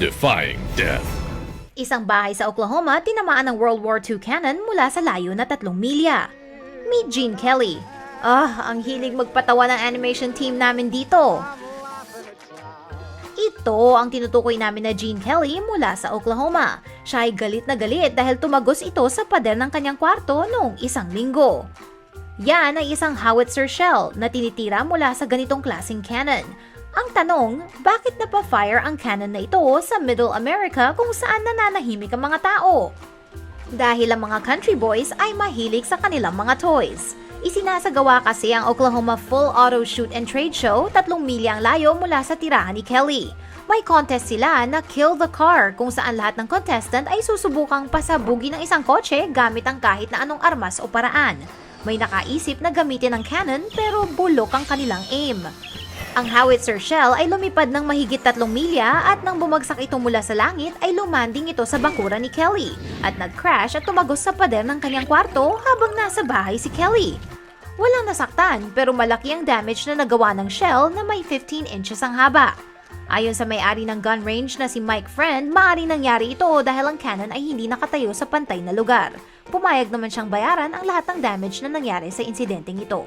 defying death. Isang bahay sa Oklahoma tinamaan ng World War II cannon mula sa layo na tatlong milya. Meet Gene Kelly. Ah, ang hilig magpatawa ng animation team namin dito. Ito ang tinutukoy namin na Gene Kelly mula sa Oklahoma. Siya ay galit na galit dahil tumagos ito sa pader ng kanyang kwarto noong isang linggo. Yan ay isang howitzer shell na tinitira mula sa ganitong klaseng cannon. Ang tanong, bakit napafire ang cannon na ito sa Middle America kung saan nananahimik ang mga tao? Dahil ang mga country boys ay mahilig sa kanilang mga toys. Isinasagawa kasi ang Oklahoma Full Auto Shoot and Trade Show tatlong milyang layo mula sa tirahan ni Kelly. May contest sila na Kill the Car kung saan lahat ng contestant ay susubukang pasabugin ng isang kotse gamit ang kahit na anong armas o paraan. May nakaisip na gamitin ang cannon pero bulok ang kanilang aim. Ang howitzer shell ay lumipad ng mahigit tatlong milya at nang bumagsak ito mula sa langit ay lumanding ito sa bakuran ni Kelly at nag-crash at tumagos sa pader ng kanyang kwarto habang nasa bahay si Kelly. Walang nasaktan pero malaki ang damage na nagawa ng shell na may 15 inches ang haba. Ayon sa may-ari ng gun range na si Mike Friend, maaari nangyari ito dahil ang cannon ay hindi nakatayo sa pantay na lugar. Pumayag naman siyang bayaran ang lahat ng damage na nangyari sa insidenteng ito.